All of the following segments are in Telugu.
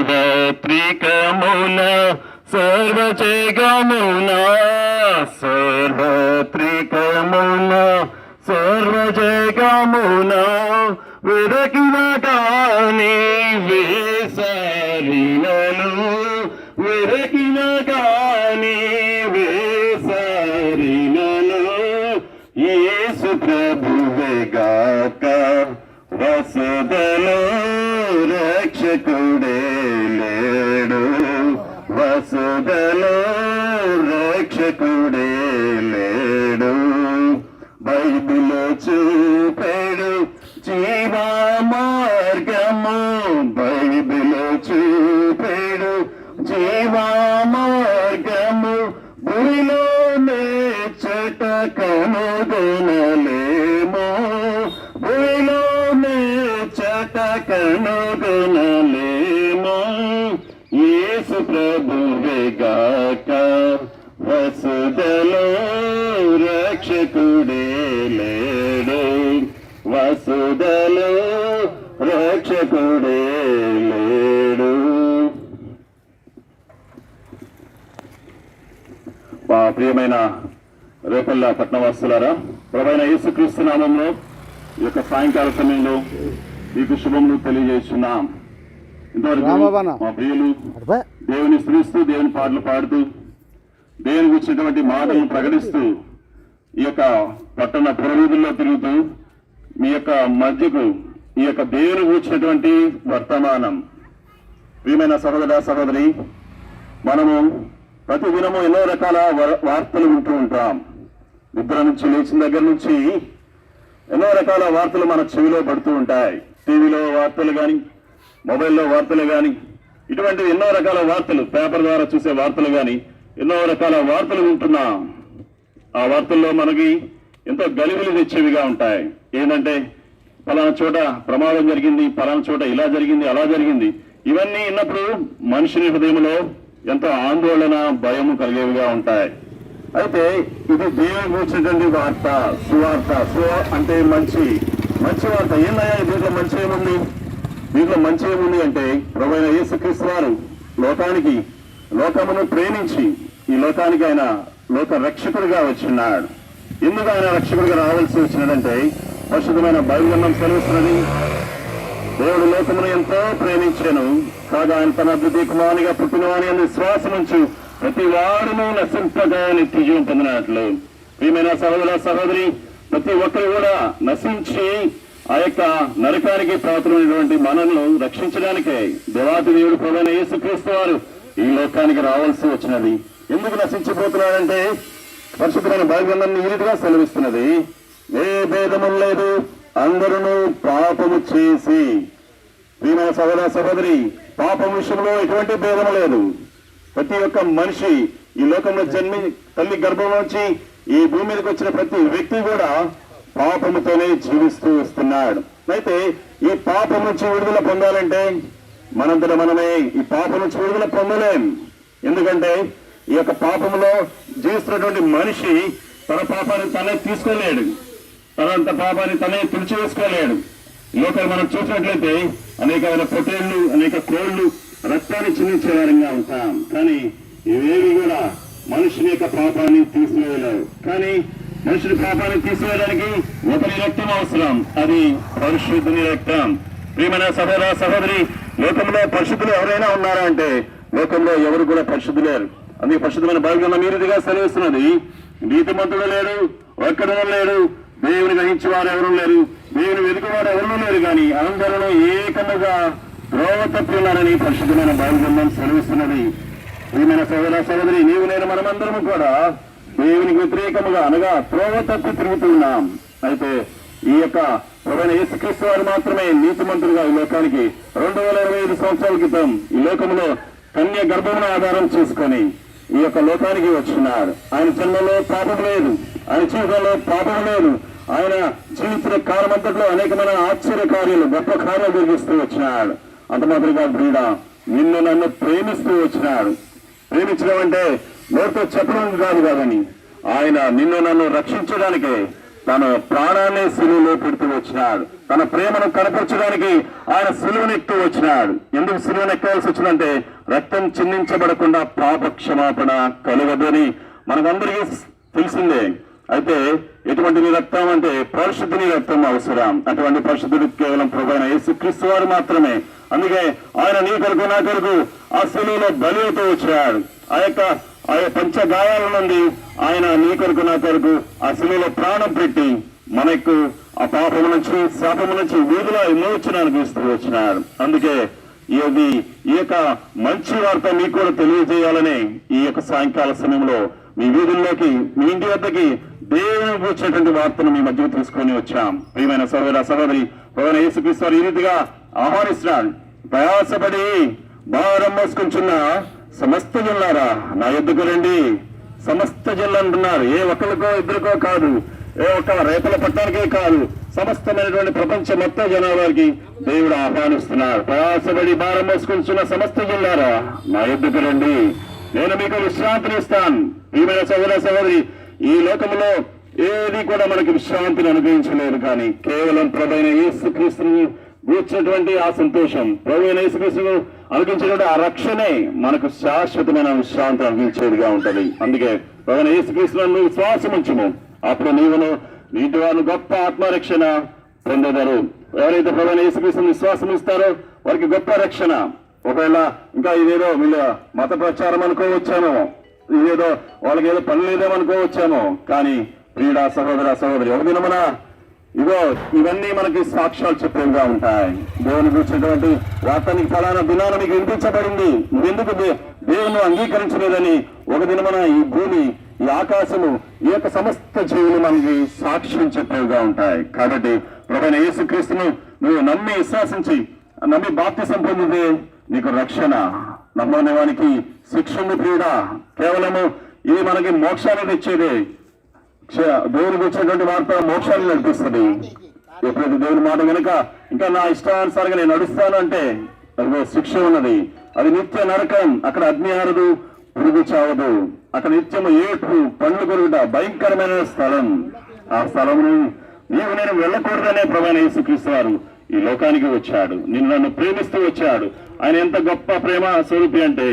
సార్వత్రికమున సర్వజగమున సార్వత్రికమున సర్వజగమున వెదకిన కాని వేసరినను వెదకిన కాని వేసరినను. యేసు ప్రభువేగాక వసదలో రక్షకుడే. సుగలో రక్షకుడే లేడు. బైబిల్ చూపాడు జీవా మార్గము. బైబిల్ చూపాడు జీవా మార్గము. భూమిలోనే చెట కనుగొనలేమో వసుదలో రక్షకుడే లేడు. మా ప్రియమైన రేపల్ల పట్నవాసులారా ప్రభైన యేసుక్రీస్తు నామంలో ఈ యొక్క సాయంకాల సమయంలో మీకు శుభములు తెలియజేస్తున్నాం. ఇంతవరకు. మా ప్రియులు దేవుని స్థుతిస్తూ దేవుని పాటలు పాడుతూ దేవుని గురించినటువంటి మాటలను ప్రకటిస్తూ ఈ యొక్క పట్టణ పురవీధుల్లో తిరుగుతూ మీ యొక్క మధ్యకు ఈ యొక్క దేవుని కూర్చున్నటువంటి వర్తమానం. ప్రియమైన సహోదర సహోదరి మనము ప్రతి దినము ఎన్నో రకాల వార్తలు వింటూ ఉంటాం. నిద్ర నుంచి లేచిన దగ్గర నుంచి ఎన్నో రకాల వార్తలు మన చెవిలో పడుతూ ఉంటాయి. టీవీలో వార్తలు కానీ మొబైల్లో వార్తలు కానీ ఇటువంటి ఎన్నో రకాల వార్తలు పేపర్ ద్వారా చూసే వార్తలు కానీ ఎన్నో రకాల వార్తలు వింటున్నాం. ఆ వార్తల్లో మనకి ఎంతో గలిబిలి తెచ్చేవిగా ఉంటాయి. ఏంటంటే పలానా చోట ప్రమాదం జరిగింది పలానా చోట ఇలా జరిగింది అలా జరిగింది. ఇవన్నీ ఉన్నప్పుడు మనుషుని హృదయంలో ఎంతో ఆందోళన భయము కలిగేవిగా ఉంటాయి. అయితే ఇది దేవుని కూర్చున్నటువంటి వార్త సువార్త. సు అంటే మంచి మంచి వార్త. ఏందయ్యా దీంట్లో మంచి ఏముంది? దీంట్లో మంచి ఏముంది అంటే ప్రభైన యేసుక్రీస్తు వారు లోకానికి లోకమును ప్రేమించి ఈ లోకానికి ఆయన లోక రక్షకుడిగా వచ్చినాడు. ఎందుకు ఆయన రక్షకుడిగా రావాల్సి వచ్చినదంటే పరిశుద్ధమైన బైబిల్ సెలవుస్తున్నది. దేవుడు లోకమును ఎంతో ప్రేమించాను. కాగా ఆయన తన అద్భుత కుమారునిగా పుట్టినవాని అని విశ్వాసం ఉంచు. ప్రతి వాడును నశింపగా నిత్య పొందినట్లు. ప్రియమైన సహోదర సహోదరి ప్రతి ఒక్కరు కూడా నశించి ఆ యొక్క నరకానికి పాత్రమైనటువంటి మనల్ని రక్షించడానికే దేవాతి దేవుడు ప్రధాన యేసుక్రీస్తు వారు ఈ లోకానికి రావాల్సి వచ్చినది. ఎందుకు నశించిపోతున్నాడంటే పరిశుద్ధమైన బైబిల్ ఈ రీతిగా సెలవిస్తున్నది. ఏ భేదము లేదు. అందరూ పాపము చేసి. ప్రియమైన సహోదర సహోదరి పాపం విషయంలో ఎటువంటి భేదం లేదు. ప్రతి ఒక్క మనిషి ఈ లోకంలో జన్మి తల్లి గర్భం నుంచి ఈ భూమి మీదకి వచ్చిన ప్రతి వ్యక్తి కూడా పాపముతోనే జీవిస్తూ వస్తున్నాడు. అయితే ఈ పాపం నుంచి విడుదల పొందాలంటే మనంతట మనమే ఈ పాపం నుంచి విడుదల పొందలేం. ఎందుకంటే ఈ యొక్క పాపంలో జీవిస్తున్నటువంటి మనిషి తన పాపాన్ని తనే తీసుకోలేడు. తనంత పాపాన్ని తనే తుడిచివేసుకోలేడు. లోకల్ మనం చూసినట్లయితే అనేకమైన పొటేళ్ళు అనేక కోళ్ళు రక్తాన్ని చిందించే వారంగా ఉంటాం. కానీ ఇవేవి కూడా మనుషుని యొక్క పాపాన్ని తీసివేయలేవు. కానీ మనుషుని పాపాన్ని తీసివేయడానికి ఒకరి రక్తం అవసరం. అది పరిశుద్ధుని రక్తం. ప్రియమైన సహోదర సహోదరి లోకంలో పరిశుద్ధులు ఎవరైనా ఉన్నారా అంటే లోకంలో ఎవరు కూడా పరిశుద్ధులేరు. లేరు అందుకే పరిశుద్ధమైన బైబిల్ మీరుదిగా సెలవిస్తున్నది. నీతిమంతుడు లేడు ఒక్కడూ లేడు దేవుని గ్రహించి వారు ఎవరు లేరు దేవుని వెతుకువారు ఎవరు లేరు కానీ అందరూ ఏకముగా ద్రోవ తప్పున్నారని పరిశుద్ధమైన బైబిల్ సెలవిస్తున్నది. ప్రియమైన సోదర సోదరి నీవు నేను మనమందరము కూడా దేవునికి వ్యతిరేకముగా అనగా త్రోవ తప్పి తిరుగుతున్నాం అయితే ఈ యొక్క ప్రధాన యేసుక్రీస్తు వారు మాత్రమే నీతిమంతులుగా ఈ లోకానికి రెండు వేల ఇరవై ఐదు సంవత్సరాల క్రితం ఈ లోకంలో కన్య గర్భమును ఆధారం చేసుకొని ఈ యొక్క లోకానికి వచ్చినాడు ఆయన జన్మలో పాపం లేదు. ఆయన జీవితంలో పాపం లేదు. ఆయన జీవించిన కాలమంతట్లో అనేకమైన ఆశ్చర్య కార్యాలు గొప్ప కార్యాలు జరిగిస్తూ వచ్చినాడు. అంత మాదిరిగా బ్రీడ నిన్ను నన్ను ప్రేమిస్తూ వచ్చినాడు. ప్రేమించడం అంటే నోటితో చెప్పడం కాదు కాదని. ఆయన నిన్ను నన్ను రక్షించడానికే తన ప్రాణాన్ని సిలువులో పెడుతూ వచ్చినాడు. తన ప్రేమను కనపరచడానికి ఆయన సిలువను వచ్చినాడు. ఎందుకు సులువునెక్కవలసి వచ్చిందంటే రక్తం చిందించబడకుండా పాప క్షమాపణ కలగదని మనకందరికీ తెలిసిందే. అయితే ఎటువంటి నీ రక్తం అంటే పరిశుద్ధిని రక్తం అవసరం. అటువంటి పరిశుద్ధుడు కేవలం ప్రభుత్వ యేసు క్రీస్తు వారు మాత్రమే. అందుకే ఆయన నీ కొరకు నా కొరకు ఆ శిలువలో బలితో వచ్చాడు ఆ యొక్క ఆ పంచ గాయాల నుండి ఆయన నీ కొరకు నా కొరకు ఆ శిలువలో ప్రాణం పెట్టి మనకు ఆ పాపం నుంచి శాపము నుంచి వీధిలో విమోచనానికి ఇస్తూ వచ్చినారు. అందుకే ఇది ఈ యొక్క మంచి వార్త మీకు కూడా తెలియజేయాలని ఈ యొక్క సాయంకాల సమయంలో మీ వీధుల్లోకి మీ ఇంటి వద్దకి దేవుని వచ్చినటువంటి వార్తను మీ మధ్యకు తీసుకొని వచ్చాం. ప్రియమైన సహోదర సహోదరి ప్రధాన యేసుక్రీస్తు ఈ రీతిగా ఆహ్వానిస్తున్నాడు. ప్రయాసపడి భారం మోసుకుంటున్న సమస్త జిల్లారా నా ఎద్దుకు రండి. సమస్త జిల్లా అంటున్నారు ఏ ఒక్కరికో ఇద్దరికో కాదు. ఏ ఒక్క రైతుల పట్టణానికే కాదు సమస్తమైనటువంటి ప్రపంచ మొత్తం జనాభాకి దేవుడు ఆహ్వానిస్తున్నాడు ప్రయాసపడి భారం మోసుకుంటున్న సమస్త జిల్లారా నా ఎద్దుకు రండి. నేను మీకు విశ్రాంతిని ఇస్తాను. ఈమెన సహోదర సహోదరి ఈ లోకంలో ఏది కూడా మనకి విశ్రాంతిని అనుభవించలేదు కానీ కేవలం ప్రభైన యేసుక్రీస్తుని కూర్చున్నటువంటి ఆ సంతోషం ప్రభు యేసుక్రీస్తును అనుభవించినటువంటి ఆ రక్షణే మనకు శాశ్వతమైన విశ్రాంతి అందించేదిగా ఉంటది. అందుకే ప్రభు యేసుక్రీస్తును విశ్వాసం ఉంచము అప్పుడు నీవును నీటి వారు గొప్ప ఆత్మరక్షణ పొందెదరు. ఎవరైతే ప్రభు యేసుక్రీస్తు విశ్వాసం ఇస్తారో వారికి గొప్ప రక్షణ. ఒకవేళ ఇంకా ఇదేదో వీళ్ళ మత ప్రచారం అనుకోవచ్చామో ఇదేదో వాళ్ళకి ఏదో పని లేదేమో అనుకోవచ్చామో కానీ ప్రియుడా సహోదర సహోదరి ఒక దినమన ఇగో ఇవన్నీ మనకి సాక్ష్యాలు చెప్పేవిగా ఉంటాయి. దేవుని గురించినటువంటి వార్తానికి ఫలానా దినాన మీకు వినిపించబడింది. నువ్వెందుకు దేవుని అంగీకరించలేదని ఒక దినమన ఈ భూమి ఈ ఆకాశము ఈ యొక్క సమస్త జీవులు మనకి సాక్ష్యం చెప్పేవిగా ఉంటాయి. కాబట్టి ప్రభైన యేసుక్రీస్తును నువ్వు నమ్మి విశ్వాసించి నమ్మి బాప్తిసం పొందితే నీకు రక్షణ. నమ్మని వానికి శిక్షణ క్రీడ. కేవలము ఇది మనకి మోక్షాన్ని తెచ్చేదే. దేవునికి వచ్చినటువంటి వార్త మోక్షాన్ని నడిపిస్తుంది. ఎప్పుడైతే దేవుని మాట గనుక ఇంకా నా ఇష్టానుసారంగా నేను నడుస్తాను అంటే శిక్ష ఉన్నది. అది నిత్య నరకం. అక్కడ అగ్ని ఆరదు. పురుగు చావదు అక్కడ నిత్యము ఏటు పండ్లు కొరుగుట భయంకరమైన స్థలం. ఆ స్థలమును నీవు నేను వెళ్ళకూడదనే ప్రమాణ యేసుక్రీస్తు వారు ఈ లోకానికి వచ్చాడు. నిన్ను నన్ను ప్రేమిస్తూ వచ్చాడు. ఆయన ఎంత గొప్ప ప్రేమ స్వరూపి అంటే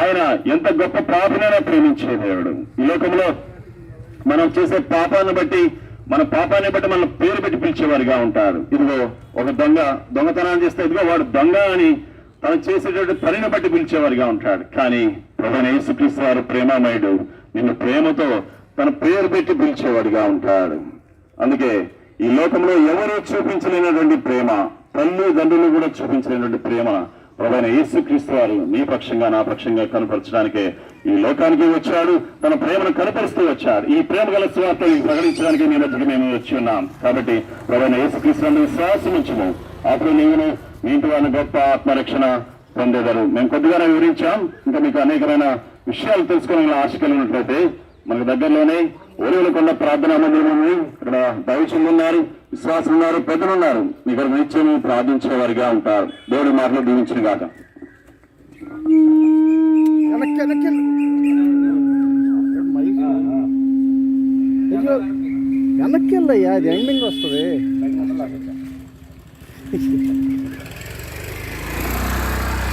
ఆయన ఎంత గొప్ప పాపనైనా ప్రేమించే దేవుడు. ఈ లోకంలో మనం చేసే పాపాన్ని బట్టి మన పాపాన్ని బట్టి మన పేరు పెట్టి పిలిచేవారిగా ఉంటారు. ఇదిగో ఒక దొంగ దొంగతనాన్ని చేస్తే ఇదిగో వాడు దొంగ అని తను చేసేటువంటి పనిని బట్టి పిలిచేవారిగా ఉంటాడు. కానీ ప్రధాన యేసుక్రీస్తు వారు ప్రేమమయుడు. నిన్ను ప్రేమతో తన పేరు పెట్టి పిలిచేవాడిగా ఉంటాడు. అందుకే ఈ లోకంలో ఎవరూ చూపించలేనటువంటి ప్రేమ తల్లిదండ్రులు కూడా చూపించలేనటువంటి ప్రేమ ప్రభైన యేసుక్రీస్తు వారు నీ పక్షంగా నా పక్షంగా కనపరచడానికే ఈ లోకానికి వచ్చాడు. తన ప్రేమను కనపరుస్తూ వచ్చాడు. ఈ ప్రేమ గల స్వార్థ ప్రకటించడానికి మీ మధ్యకి మేము వచ్చి ఉన్నాం. కాబట్టి ప్రభైన యేసుక్రీస్తు విశ్వాసం ఉంచము అప్పుడు నీవును మీ ఇంటి వారిని గొప్ప ఆత్మరక్షణ పొందేదారు మేము కొద్దిగానే వివరించాం ఇంకా మీకు అనేకమైన విషయాలు తెలుసుకోవాలని ఆశ కలిగినట్లయితే మనకు దగ్గరలోనే ఒలివలకొండ ప్రార్థనా మందిరం ఉంది ఇక్కడ దైవచంద్రులు ఉన్నారు విశ్వాసులు ఉన్నారు పెద్దలు ఉన్నారు ఇక్కడ నిత్యం ప్రార్థించేవారిగా ఉంటారు దేవుడి మాటలు దీవించిన కాక వెనక్కి వెళ్ళయ్యా అది ఎండింగ్ వస్తుంది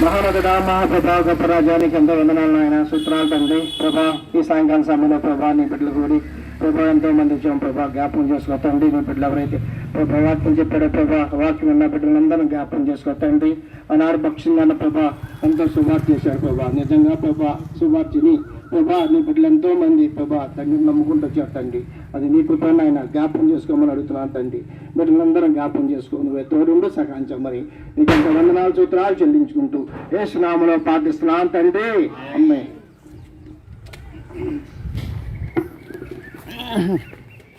మహానదుడా మహాప్రభా గొప్ప రాజ్యానికి ఎంతో వందనాలు నాయన సూత్రాలు తండ్రి ప్రభా ఈ సాయంకాలం సమయంలో ప్రభా నీ బిడ్డలు కూడి ప్రభా ఎంతో మంది వచ్చాం ప్రభా జ్ఞాపకం చేసుకో తండ్రి నీ బిడ్డలు ఎవరైతే ప్రభా వాక్యం చెప్పాడో ప్రభా వాక్యం ఉన్న బిడ్డలందరూ జ్ఞాపకం చేసుకో తండ్రి. ఆనాడు పక్షంగా ప్రభా ఎంతో శుభార్త చేశాడు ప్రభా. నిజంగా ప్రభా శుభార్తిని ప్రభా నీ బిడ్డలు ఎంతో మంది ప్రభా తండ్రి నమ్ముకుంటూ వచ్చారు తండ్రి. అది నీ కృపను ఆయన జ్ఞాపకం చేసుకోమని అడుగుతున్నాను తండ్రి. బిడ్డలందరం జ్ఞాపకం చేసుకో నువ్వు తోడుండు సహాయించం మరి. నీకంత వందనాలు సూత్రాలు చెల్లించుకుంటూ ఏ స్నామలో ప్రార్థిస్తున్నాను తండ్రి. అమ్మాయి